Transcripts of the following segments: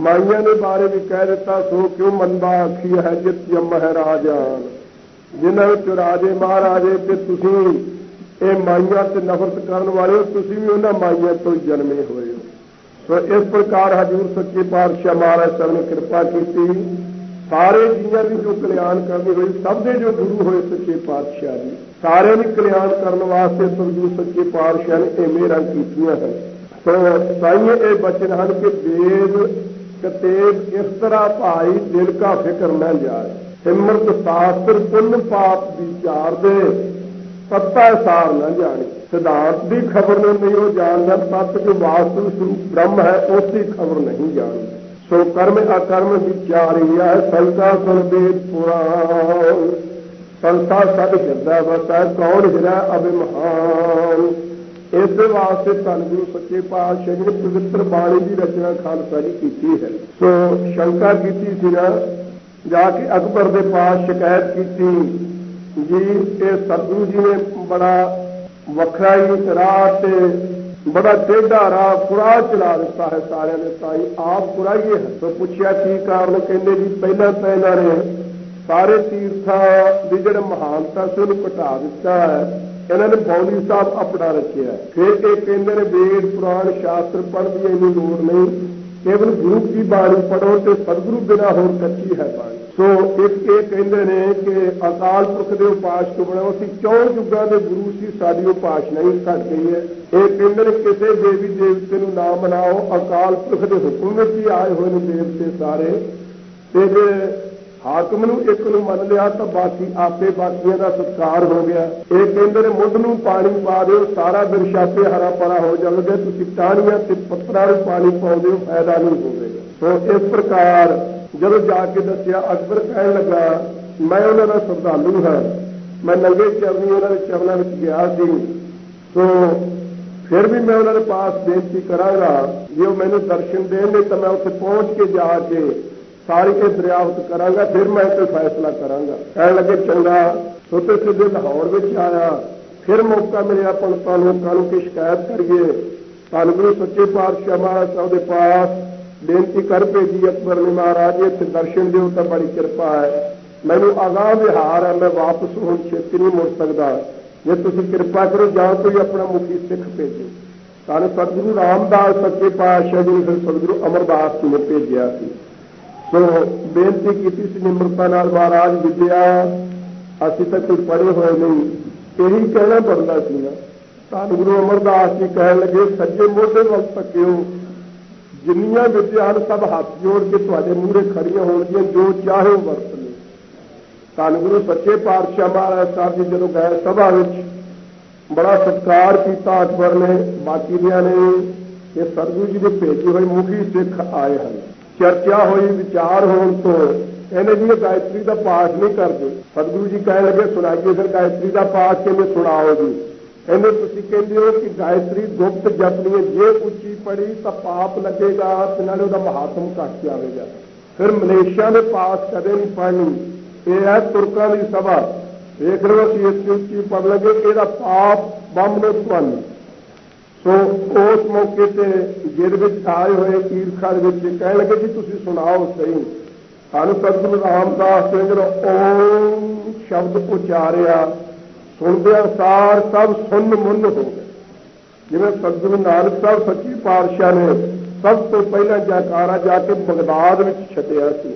ਮਾਈਆਂ ਦੇ ਬਾਰੇ ਵੀ ਕਹਿ ਦਿੱਤਾ, ਸੋ ਕਿਉਂ ਮੰਦਾ ਆਖੀ ਹੈ ਜਿਤ ਜਮ ਮਹਾਰਾਜਾਨ ਜਿਨ੍ਹਾਂ ਵਿੱਚ ਰਾਜੇ ਮਹਾਰਾਜੇ ਤੇ ਤੁਸੀਂ ਇਹ ਮਾਈਆਂ ਤੇ ਨਫ਼ਰਤ ਕਰਨ ਵਾਲੇ ਤੁਸੀਂ ਵੀ ਉਹਨਾਂ ਮਾਈਆਂ ਤੋਂ ਜਨਮੇ ਹੋਏ ਹੋ। ਸੋ ਇਸ ਪ੍ਰਕਾਰ ਹਜੂਰ ਸੱਚੇ ਪਾਤਸ਼ਾਹ ਮਹਾਰਾਜ ਸਾਹਿਬ ਨੇ ਕਿਰਪਾ ਕੀਤੀ। ਸਾਰੇ ਜੀਆਂ ਦੀ ਜੋ ਕਲਿਆਣ ਕਰਨੀ ਹੋਈ, ਸਭ ਦੇ ਜੋ ਗੁਰੂ ਹੋਏ ਸੱਚੇ ਪਾਤਸ਼ਾਹ ਜੀ। ਸਾਰਿਆਂ ਦੀ ਕਲਿਆਣ ਕਰਨ ਵਾਸਤੇ ਸਤਿਗੁਰੂ ਸੱਚੇ ਪਾਤਸ਼ਾਹ ਨੇ ਇਹ ਮਿਹਰਾਂ ਕੀਤੀਆਂ ਹਨ। ਸੋ ਸਾਈਏ ਇਹ ਬਚਨ ਹਨ ਕਿ ਦੇਵ ਕਤੇਬ ਇਸ ਤਰ੍ਹਾਂ ਭਾਈ ਦਿਲ ਕਾ ਫਿਕਰ ਨਾ ਜਾਏ ਹਿੰਮਤ ਸ਼ਾਸਤਰ ਪੁੰਨ ਪਾਪ ਵਿਚਾਰ ਦੇ ਸੱਤਾ ਸਾਰ ਨਾ ਜਾਣੇ। ਸਿਧਾਂਤ ਦੀ ਖਬਰ ਨੂੰ ਨਹੀਂ ਉਹ ਜਾਣਦਾ, ਤਤ ਜੋ ਵਾਸਤਵ ਸਰੂਪ ਬ੍ਰਹਮ ਹੈ, ਉਸ ਦੀ ਖਬਰ ਨਹੀਂ ਜਾਣਦਾ। ਸੋ ਕਰਮ ਅਕਰਮ ਵਿਚਾਰੀਆ ਸੰਤਾ ਸੰਵੇਦ ਪੁਰਾਣ। ਸੰਸਾ ਸਦ ਹਿਰਦਾ ਵਸੈ, ਕੌਣ ਹਿਰਾ ਅਭਿਮਹਾਨ ਇਸ ਵਾਸਤੇ ਧੰਨ ਗੁਰੂ ਸੱਚੇ ਪਾਤਸ਼ਾਹ ਜੀ ਨੇ ਪਵਿੱਤਰ ਬਾਣੀ ਦੀ ਰਚਨਾ ਖਾਲਸਾ ਦੀ ਕੀਤੀ ਹੈ। ਸੋ ਸ਼ੰਕਾ ਕੀਤੀ ਸੀ ਨਾ, ਜਾ ਕੇ ਅਕਬਰ ਦੇ ਪਾਸ ਸ਼ਿਕਾਇਤ ਕੀਤੀ ਜੀ, ਇਹ ਸਤਿਗੁਰੂ ਜੀ ਨੇ ਬੜਾ ਵੱਖਰਾ ਹੀ ਰਾਹ ਤੇ ਬੜਾ ਟੇਢਾ ਰਾਹ ਕੁਰਾ ਚਲਾ ਦਿੱਤਾ ਹੈ ਸਾਰਿਆਂ ਨੇ। ਤਾਈ ਆਪ ਕੁਰਾਈਏ ਹੈ ਸੋ ਪੁੱਛਿਆ ਕੀ ਕਾਰਨ, ਕਹਿੰਦੇ ਜੀ ਪਹਿਲਾਂ ਤਾਂ ਇਹਨਾਂ ਨੇ ਸਾਰੇ ਤੀਰਥਾਂ ਦੀ ਜਿਹੜੇ ਮਹਾਨਤਾ ਸੀ ਉਹਨੂੰ ਘਟਾ ਦਿੱਤਾ ਹੈ। ਇਹਨਾਂ ਨੇ ਬੌਲੀ ਸਾਹਿਬ ਆਪਣਾ ਰੱਖਿਆ। ਫਿਰ ਇਹ ਕਹਿੰਦੇ ਨੇ ਵੇਦ ਪੁਰਾਣ ਸ਼ਾਸਤਰ ਪੜ੍ਹਨ ਦੀ ਇੰਨੀ ਲੋੜ ਨਹੀਂ। ਕੇਵਲ ਗੁਰੂ ਕੀ ਬਾਣੀ ਪੜੋ ਤੇ ਸਤਿਗੁਰੂ ਬਿਨਾ ਹੋਰ ਕੱਚੀ ਹੈ ਬਾਣੀ। ਸੋ ਇੱਕ ਇਹ ਕਹਿੰਦੇ ਨੇ ਕਿ ਅਕਾਲ ਪੁਰਖ ਦੇ ਉਪਾਸ਼ ਤੋਂ ਬਣਾਓ ਅਸੀਂ ਚੌਂ ਯੁੱਗਾਂ ਦੇ ਗੁਰੂ ਸੀ, ਸਾਡੀ ਉਪਾਸ਼ ਨਹੀਂ ਘਟ ਗਈ ਹੈ। ਇਹ ਕਹਿੰਦੇ ਨੇ ਕਿਸੇ ਦੇਵੀ ਦੇਵਤੇ ਨੂੰ ਨਾ ਮਨਾਓ। ਅਕਾਲ ਪੁਰਖ ਦੇ ਹੁਕਮ ਵਿੱਚ ਹੀ ਆਏ ਹੋਏ ਨੇ ਦੇਵਤੇ ਸਾਰੇ। ਤੇ ਜੇ ਹਾਕਮ ਨੂੰ ਇੱਕ ਨੂੰ ਮੰਨ ਲਿਆ ਤਾਂ ਬਾਕੀ ਆਪੇ ਬਾਕੀਆਂ ਦਾ ਸਤਕਾਰ ਹੋ ਗਿਆ। ਇਹ ਕਹਿੰਦੇ ਨੇ, ਮੁੱਢ ਨੂੰ ਪਾਣੀ ਪਾ ਦਿਓ, ਸਾਰਾ ਦਿਨ ਛਾਪੇ ਹਰਾ ਭਰਾ ਹੋ ਜਾਵੇਗਾ ਤੁਸੀਂ ਟਾਹਣੀਆਂ ਤੇ ਪੱਤਰਾਂ ਨੂੰ ਪਾਣੀ ਪਾਉਂਦੇ ਹੋ, ਫਾਇਦਾ ਨਹੀਂ ਹੋਵੇਗਾ ਸੋ ਇਸ ਪ੍ਰਕਾਰ ਜਦੋਂ ਜਾ ਕੇ ਦੱਸਿਆ, ਅਕਬਰ ਕਹਿਣ ਲੱਗਾ, ਮੈਂ ਉਹਨਾਂ ਦਾ ਸਰਦਾਲੂ ਹਾਂ। ਮੈਂ ਨੰਗੇ ਚਰਨੀ ਉਹਨਾਂ ਦੇ ਚਰਨਾਂ ਵਿੱਚ ਗਿਆ ਸੀ। ਸੋ ਫਿਰ ਵੀ ਮੈਂ ਉਹਨਾਂ ਦੇ ਪਾਸ ਬੇਨਤੀ ਕਰਾਂਗਾ, ਜੇ ਉਹ ਮੈਨੂੰ ਦਰਸ਼ਨ ਦੇਣਗੇ ਤਾਂ ਮੈਂ ਉੱਥੇ ਪਹੁੰਚ ਕੇ ਜਾ ਕੇ ਸਾਰੀ ਇਹ ਦਰਿਆਵਤ ਕਰਾਂਗਾ, ਫਿਰ ਮੈਂ ਕੋਈ ਫੈਸਲਾ ਕਰਾਂਗਾ। ਕਹਿਣ ਲੱਗੇ, ਚੰਗਾ, ਛੋਟੇ ਸਿੱਧੇ ਲਾਹੌਰ ਵਿੱਚ ਆਇਆ। ਫਿਰ ਮੌਕਾ ਮਿਲਿਆ ਪੰਡਤਾਂ ਲੋਕਾਂ ਨੂੰ ਕਿ ਸ਼ਿਕਾਇਤ ਕਰੀਏ? ਧੰਨ ਗੁਰੂ ਸੱਚੇ ਪਾਤਸ਼ਾਹ ਮਹਾਰਾਜ ਸਾਹਿਬ ਦੇ ਪਾਸ ਬੇਨਤੀ ਕਰ ਭੇਜੀ ਅਕਬਰ ਨੇ ਮਹਾਰਾਜ, ਇੱਥੇ ਦਰਸ਼ਨ ਦਿਓ ਤਾਂ ਬੜੀ ਕਿਰਪਾ ਹੈ। ਮੈਨੂੰ ਆਗਾਹ ਵਿਹਾਰ ਹੈ, ਮੈਂ ਵਾਪਸ ਹੁਣ ਛੇਤੀ ਨਹੀਂ ਮੁੜ ਸਕਦਾ। ਜੇ ਤੁਸੀਂ ਕਿਰਪਾ ਕਰੋ, ਜਾਂ ਕੋਈ ਆਪਣਾ ਮੁਖੀ ਸਿੱਖ ਭੇਜੋ। ਤਾਂ ਸਤਿਗੁਰੂ ਰਾਮਦਾਸ, ਸੱਚੇ ਪਾਤਸ਼ਾਹ ਜੀ ਨੇ ਸਤਿਗੁਰੂ ਅਮਰਦਾਸ ਜੀ ਨੂੰ ਭੇਜਿਆ ਸੀ। ਬੇਨਤੀ ਕੀਤੀ ਸੀ ਨਿਮਰਤਾ ਨਾਲ, ਮਹਾਰਾਜ ਵਿਦਿਆ ਅਸੀਂ ਤਾਂ ਕੋਈ ਪੜ੍ਹੇ ਹੋਏ ਨਹੀਂ, ਇਹੀ ਕਹਿਣਾ ਪੜਦਾ ਸੀਗਾ ਨਾ ਤਾਂ ਗੁਰੂ ਅਮਰਦਾਸ ਜੀ ਕਹਿਣ ਲੱਗੇ, ਸੱਜੇ ਮੋਢੇ ਵੱਲ ਤੱਕਿਓ, ਜਿੰਨੀਆਂ ਵਿਦਿਆ ਸਭ ਹੱਥ ਜੋੜ ਕੇ ਤੁਹਾਡੇ ਮੂਹਰੇ ਖੜੀਆਂ ਹੋਣਗੀਆਂ, ਜੋ ਚਾਹੋ ਵਰਤ ਲਓ। ਤਾਂ ਗੁਰੂ ਸੱਚੇ ਪਾਤਸ਼ਾਹ ਮਹਾਰਾਜ ਸਾਹਿਬ ਜੀ ਜਦੋਂ ਗਏ ਸਭਾ ਵਿੱਚ, ਬੜਾ ਸਤਿਕਾਰ ਕੀਤਾ ਅਕਬਰ ਨੇ, ਬਾਕੀ ਦਿਆਂ ਨੇ ਕਿ ਸਤਿਗੁਰੂ ਜੀ ਦੇ ਭੇਜੇ ਹੋਏ ਮੁਖੀ ਸਿੱਖ ਆਏ ਹਨ। ਚਰਚਾ ਹੋਈ, ਵਿਚਾਰ ਹੋਣ ਤੋਂ ਇਹਨੇ ਜੀ ਇਹ ਗਾਇਤਰੀ ਦਾ ਪਾਠ ਨਹੀਂ ਕਰਦੇ। ਸਤਿਗੁਰੂ ਜੀ ਕਹਿਣ ਲੱਗੇ, ਸੁਣਾਈਏ ਫਿਰ ਗਾਇਤਰੀ ਦਾ ਪਾਠ ਕਿਵੇਂ ਸੁਣਾਓ ਜੀ ਇਹਨੇ ਤੁਸੀਂ ਕਹਿੰਦੇ ਹੋ ਕਿ ਗਾਇਤਰੀ ਗੁਪਤ ਜਪਣੀ ਹੈ। ਜੇ ਉੱਚੀ ਪੜੀ ਤਾਂ ਪਾਪ ਲੱਗੇਗਾ ਤੇ ਨਾਲੇ ਉਹਦਾ ਮਹਾਤਮ ਘਟ ਜਾਵੇਗਾ। ਫਿਰ ਮਲੇਸ਼ੀਆ ਦੇ ਪਾਸ ਕਦੇ ਨਹੀਂ ਪੜਨੀ ਇਹ ਹੈ ਤੁਰਕਾਂ ਦੀ ਸਭਾ। ਦੇਖ ਲਓ ਕਿ ਇੱਥੇ ਉੱਚੀ ਪੜ ਲਗੇ ਇਹਦਾ ਪਾਪ ਬੰਮ ਨੇ ਤੁਹਾਨੂੰ ਸੋ ਉਸ ਮੌਕੇ ਤੇ ਜਿਦ ਵਿੱਚ ਆਏ ਹੋਏ ਈਰਖਾ ਦੇ ਵਿੱਚ ਕਹਿਣ ਲੱਗੇ ਜੀ ਤੁਸੀਂ ਸੁਣਾਓ ਸਹੀ। ਸਾਨੂੰ ਸਤਿਗੁਰੂ ਰਾਮਦਾਸ ਸਿੰਘ ਜਦੋਂ ਓਮ ਸ਼ਬਦ ਉਚਾਰਿਆ ਸੁਣਦਿਆਂ ਸਾਰ ਸਭ ਸੁੰਨ ਮੁੰਨ ਹੋ ਗਏ। ਜਿਵੇਂ ਸਤਿਗੁਰੂ ਨਾਨਕ ਸਾਹਿਬ ਸੱਚੀ ਪਾਤਸ਼ਾਹ ਨੇ ਸਭ ਤੋਂ ਪਹਿਲਾਂ ਜੈਕਾਰਾ ਜਾ ਕੇ ਬਗਦਾਦ ਵਿੱਚ ਛੱਡਿਆ ਸੀ।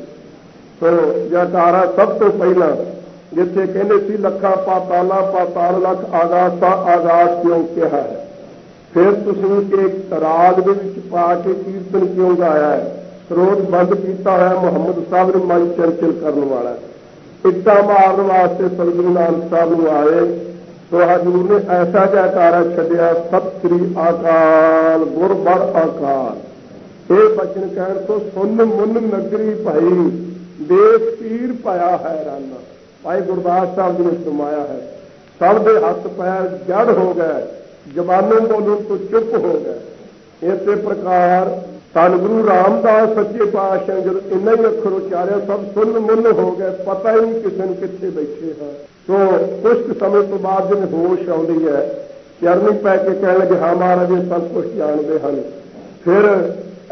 ਸੋ ਜੈਕਾਰਾ ਸਭ ਤੋਂ ਪਹਿਲਾਂ ਜਿੱਥੇ ਕਹਿੰਦੇ ਸੀ ਲੱਖਾਂ ਪਾਤਾਲਾ, ਪਾਤਾਲ ਲੱਖ ਆਗਾਸ ਦਾ ਆਗਾਸ ਕਿਉਂ ਕਿਹਾ ਹੈ? ਫਿਰ ਤੁਸੀਂ ਇੱਕ ਤਰਾਗ ਦੇ ਵਿੱਚ ਪਾ ਕੇ ਕੀਰਤਨ ਕਿਉਂ ਗਾਇਆ ਹੈ? ਸਰੋਤ ਬੰਦ ਕੀਤਾ ਹੋਇਆ ਮੁਹੰਮਦ ਸਾਹਿਬ ਨੂੰ ਮਨ ਚਰਚਲ ਕਰਨ ਵਾਲਾ ਇੱਟਾ ਮਾਰਨ ਵਾਸਤੇ ਸਤਿਗੁਰੂ ਨਾਨਕ ਸਾਹਿਬ ਨੂੰ ਆਏ। ਸੋ ਹਜ਼ੂਰ ਨੇ ਐਸਾ ਜੈਕਾਰਾ ਛੱਡਿਆ, ਸਤਿ ਸ੍ਰੀ ਅਕਾਲ, ਗੁਰ ਬੜ ਇਹ ਬਚਨ ਕਹਿਣ ਤੋਂ ਸੁਨ ਮੁਨ ਨਗਰੀ ਭਾਈ, ਦੇਸ ਪੀਰ ਪਾਇਆ ਹੈ ਰਾਨਾ। ਭਾਈ ਗੁਰਦਾਸ ਸਾਹਿਬ ਜੀ ਨੇ ਸਮਾਇਆ ਹੈ, ਸਭ ਦੇ ਹੱਥ ਪੈਰ ਜੜ ਹੋ ਗਏ। ਜ਼ਬਾਨੋਂ ਬੋਲਣ ਤੋਂ ਚੁੱਪ ਹੋ ਗਏ। ਇਸੇ ਪ੍ਰਕਾਰ ਧੰਨ ਗੁਰੂ ਰਾਮਦਾਸ ਸੱਚੇ ਪਾਤਸ਼ਾਹ ਜਦ ਇੰਨਾ ਹੀ ਅੱਖਰ ਉਚਾਰਿਆ, ਸਭ ਸੁਣ ਮੁੱਲ ਹੋ ਗਏ, ਪਤਾ ਹੀ ਨਹੀਂ ਕਿਸੇ ਨੂੰ ਕਿੱਥੇ ਬੈਠੇ ਹਾਂ ਸੋ ਕੁਝ ਸਮੇਂ ਤੋਂ ਬਾਅਦ ਜਿਵੇਂ ਹੋਸ਼ ਆਉਂਦੀ ਹੈ, ਚਰਨੀ ਪੈ ਕੇ ਕਹਿਣ ਲੱਗੇ, ਹਾਂ ਮਹਾਰਾਜ, ਇਹ ਸਭ ਕੁਝ ਜਾਣਦੇ ਹਨ। ਫਿਰ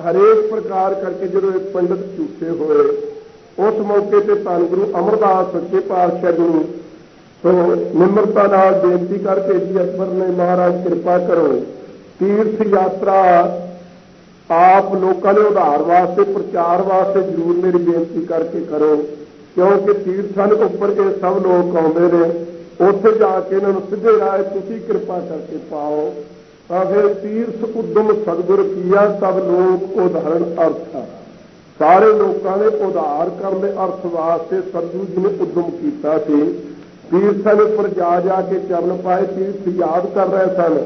ਹਰੇਕ ਪ੍ਰਕਾਰ ਕਰਕੇ ਜਦੋਂ ਇਹ ਪੰਡਤ ਝੂਠੇ ਹੋਏ, ਉਸ ਮੌਕੇ ਤੇ ਧੰਨ ਗੁਰੂ ਅਮਰਦਾਸ ਸੱਚੇ ਪਾਤਸ਼ਾਹ ਜੀ ਨੂੰ ਸੋ ਨਿਮਰਤਾ ਨਾਲ ਬੇਨਤੀ ਕਰਕੇ ਜੀ ਅਕਬਰ ਨੇ ਮਹਾਰਾਜ ਕਿਰਪਾ ਕਰੋ, ਤੀਰਥ ਯਾਤਰਾ ਆਪ ਲੋਕਾਂ ਦੇ ਉਧਾਰ ਵਾਸਤੇ, ਪ੍ਰਚਾਰ ਵਾਸਤੇ ਜ਼ਰੂਰ ਮੇਰੀ ਬੇਨਤੀ ਕਰਕੇ ਕਰੋ, ਕਿਉਂਕਿ ਤੀਰਥਾਂ ਦੇ ਉੱਪਰ ਇਹ ਸਭ ਲੋਕ ਆਉਂਦੇ ਨੇ, ਉੱਥੇ ਜਾ ਕੇ ਇਹਨਾਂ ਨੂੰ ਸਿੱਧੇ ਰਾਹ ਤੁਸੀਂ ਕਿਰਪਾ ਕਰਕੇ ਪਾਓ। ਤਾਂ ਫਿਰ ਤੀਰਥ ਉਦਮ ਸਤਿਗੁਰ ਕੀਆ ਸਭ ਲੋਕ ਉਦਾਹਰਣ ਅਰਥ ਆ। ਸਾਰੇ ਲੋਕਾਂ ਦੇ ਉਧਾਰ ਕਰਨ ਦੇ ਅਰਥ ਵਾਸਤੇ ਸਤਿਗੁਰੂ ਜੀ ਨੇ ਉਦਮ ਕੀਤਾ ਸੀ। ਤੀਰਥਾਂ ਦੇ ਉੱਪਰ ਜਾ ਜਾ ਕੇ ਚਰਨ ਪਾਏ ਤੀਰਥ ਯਾਦ ਕਰ ਰਹੇ ਸਨ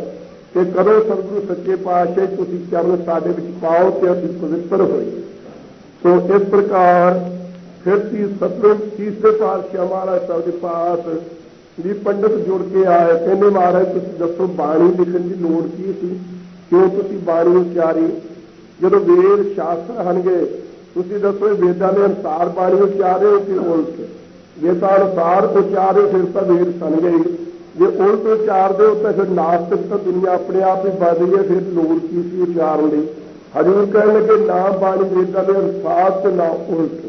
ਕਿ ਕਦੋਂ ਸਤਿਗੁਰੂ ਸੱਚੇ ਪਾਤਸ਼ਾਹ ਤੁਸੀਂ ਚਰਨ ਸਾਡੇ ਵਿੱਚ ਪਾਓ ਤੇ ਅਸੀਂ ਪਵਿੱਤਰ ਹੋਈਏ। ਸੋ ਇਸ ਪ੍ਰਕਾਰ ਫਿਰ ਤੀ ਸਤਿਗੁਰੂ ਤੀਸਰੇ ਪਾਤਸ਼ਾਹ ਮਹਾਰਾਜ ਸਾਹਿਬ ਦੇ ਪਾਸ ਵੀ ਪੰਡਤ ਜੁੜ ਕੇ ਆਏ, ਕਹਿੰਦੇ ਮਹਾਰਾਜ, ਤੁਸੀਂ ਦੱਸੋ ਬਾਣੀ ਲਿਖਣ ਦੀ ਲੋੜ ਕੀ ਸੀ? ਕਿਉਂ ਤੁਸੀਂ ਬਾਣੀ ਉਚਾਰੀ? ਜਦੋਂ ਵੇਦ, ਸ਼ਾਸਤਰ ਹਨਗੇ, ਤੁਸੀਂ ਦੱਸੋ ਇਹ ਵੇਦਾਂ ਦੇ ਅਨੁਸਾਰ ਬਾਣੀ ਉਚਾਰੇ ਹੋ ਕਿ ਉਲਟ ਜੇ ਤਾਂ ਅਨੁਸਾਰ ਉਚਾਰੇ ਫਿਰ ਤਾਂ ਵੇਦ ਸਨ ਗਏ ਜੇ ਉਲਟ ਉਚਾਰਦੇ ਹੋ ਤਾਂ ਫਿਰ ਨਾਸਤਿਕ ਤਾਂ ਦੁਨੀਆ ਆਪਣੇ ਆਪ ਹੀ ਬਣ ਰਹੀ ਹੈ, ਫਿਰ ਲੋੜ ਕੀ ਸੀ ਉਚਾਰਨ ਲਈ ਹਜੂਰ ਕਹਿਣ ਲੱਗੇ, ਨਾ ਬਾਣੀ ਵੇਦਾਂ ਦੇ ਅਨੁਸਾਰ ਤੇ ਨਾ ਉਲਟ।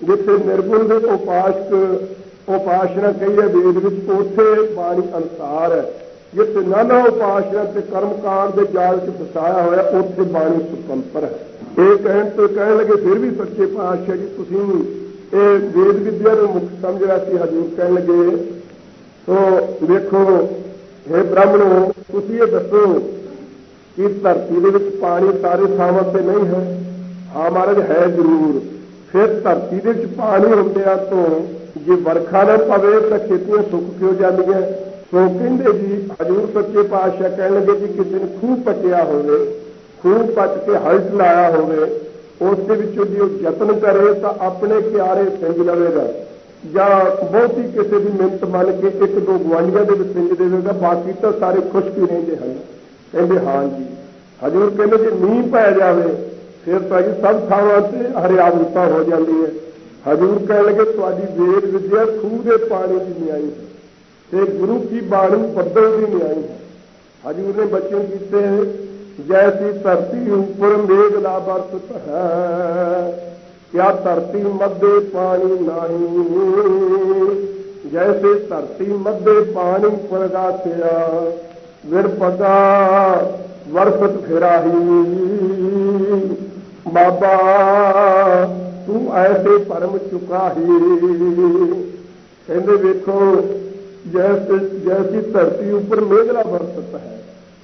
ਜਿੱਥੇ ਨਿਰਗੁਣ ਦੇ ਉਪਾਸ਼ਕ ਉਪਾਸ਼ਨਾ ਕਹੀਏ ਵੇਦ ਵਿੱਚ ਉੱਥੇ ਬਾਣੀ ਅਨੁਸਾਰ ਹੈ। ਜਿੱਥੇ ਨਾਨਾ ਉਪਾਸ਼ਨਾ ਤੇ ਕਰਮਕਾਂਡ ਦੇ ਜਾਲ 'ਚ ਫਸਾਇਆ ਹੋਇਆ, ਉੱਥੇ ਬਾਣੀ ਸੁਤੰਤਰ ਹੈ। ਇਹ ਕਹਿਣ ਤੋਂ ਕਹਿਣ ਲੱਗੇ, ਫਿਰ ਵੀ ਸੱਚੇ ਪਾਤਸ਼ਾਹ ਜੀ, ਤੁਸੀਂ ਇਹ ਵੇਦ ਵਿਦਿਆ ਨੂੰ ਮੁੱਖ ਸਮਝ ਰਿਹਾ ਸੀ, ਹਜੂਰ ਕਹਿਣ ਲੱਗੇ, ਸੋ ਵੇਖੋ हे ਬ੍ਰਾਹਮਣੋ, ਤੁਸੀਂ ਇਹ ਦੱਸੋ ਕਿ ਧਰਤੀ ਦੇ ਵਿੱਚ ਪਾਣੀ ਸਾਰੇ ਥਾਵਾਂ ਤੇ ਨਹੀਂ ਹੈ। ਹਾਂ ਮਹਾਰਾਜ ਹੈ ਜ਼ਰੂਰ। ਫਿਰ ਧਰਤੀ ਦੇ ਵਿੱਚ ਪਾਣੀ ਹੁੰਦਿਆਂ ਤੋਂ ਜੇ ਵਰਖਾ ਨਾ ਪਵੇ ਤਾਂ ਖੇਤੀਆਂ ਸੁੱਕ ਕਿਉਂ ਜਾਂਦੀਆਂ? ਸੋ ਕਹਿੰਦੇ ਜੀ, ਹਜੂਰ ਸੱਚੇ ਪਾਤਸ਼ਾਹ ਕਹਿਣ ਲੱਗੇ ਜੀ, ਕਿਸੇ ਨੇ ਖੂਹ ਪੱਟਿਆ ਹੋਵੇ, ਖੂਹ ਪੱਟ ਕੇ ਹਲਟ ਲਾਇਆ ਹੋਵੇ ਉਸ ਦੇ ਵਿੱਚੋਂ ਜੇ ਉਹ ਯਤਨ ਕਰੇ ਤਾਂ ਆਪਣੇ ਪਿਆਰੇ ਸਿੰਜ ਲਵੇਗਾ ਜਾਂ ਬਹੁਤੀ ਕਿਸੇ ਦੀ ਮਿਹਨਤ ਮੰਨ ਕੇ ਇੱਕ ਦੋ ਗਵਾਂਢੀਆਂ ਦੇ ਵਿੱਚ ਸਿੰਜ ਦੇਵੇਗਾ ਬਾਕੀ ਤਾਂ ਸਾਰੇ ਖੁਸ਼ ਹੀ ਰਹਿੰਦੇ ਹਨ। ਕਹਿੰਦੇ, ਹਾਂ ਜੀ ਹਜੂਰ ਕਹਿੰਦੇ, ਜੇ ਮੀਂਹ ਪੈ ਜਾਵੇ, ਫਿਰ ਤਾਂ ਜੀ ਸਭ ਥਾਵਾਂ ਤੇ ਹਰਿਆਵਲਤਾ ਹੋ ਜਾਂਦੀ ਹੈ। ਹਜੂਰ ਕਹਿਣ ਲੱਗੇ, ਤੁਹਾਡੀ ਵੇਦ ਵਿਦਿਆ ਖੂਹ ਦੇ ਪਾਣੀ ਦੀ ਨਿਆਈ ਹੈ ਤੇ ਗੁਰੂ ਕੀ ਬਾਣੀ ਬੱਦਲ ਦੀ ਨਿਆਈ ਹੈ ਹਜੂਰ ਨੇ ਬਚਨ ਕੀਤੇ ਜੈਸੀ ਧਰਤੀ ਉੱਪਰ ਮੇਘ ਲਾ ਬਰਸਤ ਹੈ, ਕਿਆ ਧਰਤੀ ਮੱਦੇ ਪਾਣੀ ਨਹੀਂ? ਜੈਸੇ ਧਰਤੀ ਮੱਦੇ ਪਾਣੀ ਪ੍ਰਗਾਸਿਆ ਵਿਰ ਪਗਾ ਵਰਸਤ ਫਿਰਾਹੀ ਬਾਬਾ, ਤੂੰ ਐਸੇ ਪਰਮ ਚੁਕਾਹੀ ਕਹਿੰਦੇ ਵੇਖੋ, ਜੈਸੇ ਜੈਸੀ ਧਰਤੀ ਉੱਪਰ ਮੇਘਲਾ ਵਰਸਤ ਹੈ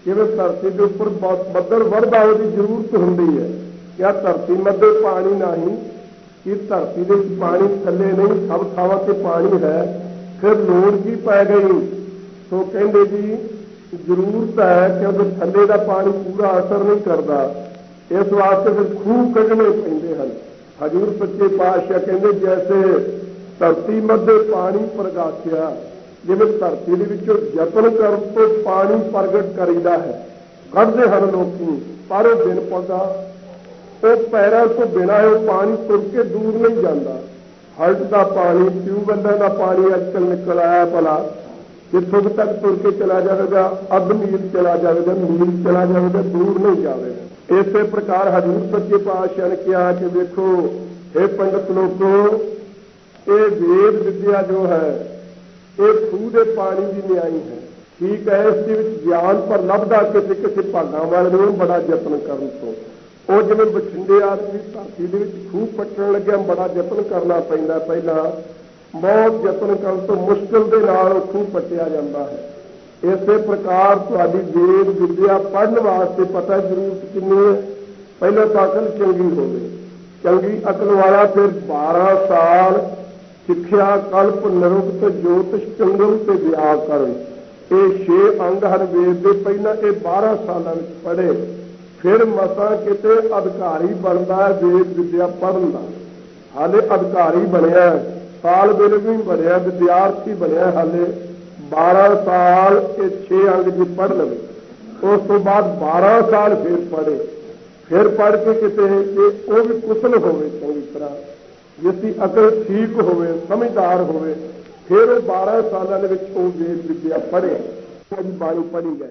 ਜਿਵੇਂ ਧਰਤੀ ਦੇ ਉੱਪਰ ਬ- ਬੱਦਲ ਵਰਦਾ ਉਹਦੀ ਜ਼ਰੂਰਤ ਹੁੰਦੀ ਹੈ। ਕਿਆ ਧਰਤੀ ਮੱਦੇ ਪਾਣੀ ਨਹੀਂ? ਕਿ ਧਰਤੀ ਦੇ ਵਿੱਚ ਪਾਣੀ ਥੱਲੇ ਨਹੀਂ? ਸਭ ਥਾਵਾਂ ਤੇ ਪਾਣੀ ਹੈ। ਫਿਰ ਲੋੜ ਕੀ ਪੈ ਗਈ? ਸੋ ਕਹਿੰਦੇ ਜੀ, ਜ਼ਰੂਰਤ ਹੈ ਕਿਉਂਕਿ ਥੱਲੇ ਦਾ ਪਾਣੀ ਪੂਰਾ ਅਸਰ ਨਹੀਂ ਕਰਦਾ। ਇਸ ਵਾਸਤੇ ਫਿਰ ਖੂਹ ਕੱਢਣੇ ਪੈਂਦੇ ਹਨ। ਹਜੂਰ ਸੱਚੇ ਪਾਤਸ਼ਾਹ ਕਹਿੰਦੇ, ਜੈਸੇ ਧਰਤੀ ਮੱਦੇ ਪਾਣੀ ਪ੍ਰਗਾਸਿਆ ਜਿਵੇਂ ਧਰਤੀ ਦੇ ਵਿੱਚੋਂ ਯਤਨ ਕਰਨ ਤੋਂ ਪਾਣੀ ਪ੍ਰਗਟ ਕਰੀਦਾ ਹੈ। ਕੱਢਦੇ ਹਨ ਲੋਕੀ ਪਰ ਉਹ ਦਿਨ ਪੌਦਾ, ਉਹ ਪੈਰਾਂ ਤੋਂ ਬਿਨਾਂ ਉਹ ਪਾਣੀ ਤੁਰ ਕੇ ਦੂਰ ਨਹੀਂ ਜਾਂਦਾ। ਹਲਟ ਦਾ ਪਾਣੀ ਟਿਊਬਵੈਲਾਂ ਦਾ ਪਾਣੀ ਅੱਜਕੱਲ ਨਿਕਲ ਆਇਆ ਭਲਾ। ਜਿੱਥੋਂ ਤੱਕ ਤੁਰ ਕੇ ਚਲਾ ਜਾਵੇਗਾ, ਅੱਧ ਮੀਲ ਚਲਾ ਜਾਵੇਗਾ, ਮੀਲ ਚਲਾ ਜਾਵੇਗਾ, ਦੂਰ ਨਹੀਂ ਜਾਵੇਗਾ। ਇਸੇ ਪ੍ਰਕਾਰ ਹਜੂਰ ਸੱਚੇ ਪਾਤਸ਼ਾਹ ਨੇ ਕਿਹਾ ਕਿ ਵੇਖੋ ਇਹ ਪੰਡਤ ਲੋਕੋ, ਇਹ ਵੇਦ ਵਿਦਿਆ ਜੋ ਹੈ ਇਹ ਖੂਹ ਦੇ ਪਾਣੀ ਦੀ ਨਿਆਈ ਹੈ। ਠੀਕ ਹੈ, ਇਸ ਦੇ ਵਿੱਚ ਗਿਆਨ ਪਰ ਲੱਭਦਾ ਕਿਸੇ ਕਿਸੇ ਭਾਗਾਂ ਵਾਲੇ ਨੂੰ ਬੜਾ ਯਤਨ ਕਰਨ ਤੋਂ। ਉਹ ਜਿਵੇਂ ਬਠਿੰਡੇ ਆਦਮੀ ਧਰਤੀ ਦੇ ਵਿੱਚ ਖੂਹ ਪੱਟਣ ਲੱਗਿਆ ਬੜਾ ਯਤਨ ਕਰਨਾ ਪੈਂਦਾ ਪਹਿਲਾਂ। ਬਹੁਤ ਯਤਨ ਕਰਨ ਤੋਂ ਮੁਸ਼ਕਲ ਦੇ ਨਾਲ ਉਹ ਖੂਹ ਪੱਟਿਆ ਜਾਂਦਾ ਹੈ। ਇਸੇ ਪ੍ਰਕਾਰ ਤੁਹਾਡੀ ਵੇਦ ਵਿਦਿਆ ਪੜ੍ਹਨ ਵਾਸਤੇ ਪਤਾ ਜ਼ਰੂਰਤ ਕਿੰਨੀ ਹੈ। ਪਹਿਲਾਂ ਤਾਂ ਅਕਲ ਚੰਗੀ ਹੋਵੇ। ਚੰਗੀ ਅਕਲ ਵਾਲਾ ਫਿਰ 12 ਸਾਲ ਸਿੱਖਿਆ ਕਲਪ ਨਿਰੁਕਤ ਜੋਤਿਸ਼ ਚੰਗਲ ਤੇ ਵਿਆਕਰਨ ਇਹ ਛੇ ਅੰਗ ਹਰ ਵੇਦ ਦੇ ਪਹਿਲਾਂ ਇਹ 12 ਸਾਲਾਂ ਵਿੱਚ ਪੜ੍ਹੇ। ਫਿਰ ਮਸਾਂ ਕਿਤੇ ਅਧਿਕਾਰੀ ਬਣਦਾ ਹੈ ਵੇਦ ਵਿਦਿਆ ਪੜ੍ਹਨ ਦਾ ਹਾਲੇ ਅਧਿਕਾਰੀ ਬਣਿਆ, ਸਾਲ ਵੇਲੇ ਵੀ ਬਣਿਆ, ਵਿਦਿਆਰਥੀ ਬਣਿਆ, ਹਾਲੇ 12 ਸਾਲ ਇਹ 6 ਅੰਗ ਜੀ ਪੜ੍ਹ ਲਵੇ। ਉਸ ਤੋਂ ਬਾਅਦ 12 ਸਾਲ ਫਿਰ ਪੜ੍ਹੇ। ਫਿਰ ਪੜ੍ਹ ਕੇ ਕਿਤੇ ਇਹ ਉਹ ਵੀ ਕੁਸ਼ਲ ਹੋਵੇ ਚੰਗੀ ਤਰ੍ਹਾਂ। ਜਿਸ ਦੀ ਅਕਲ ਠੀਕ ਹੋਵੇ, ਸਮਝਦਾਰ ਹੋਵੇ, ਫਿਰ ਉਹ 12 ਸਾਲਾਂ ਦੇ ਵਿੱਚ ਉਹ ਵੇਦ ਵਿੱਦਿਆ ਪੜ੍ਹੇ ਅੱਜ ਬਾਣੀ ਪੜ੍ਹੀ ਗਏ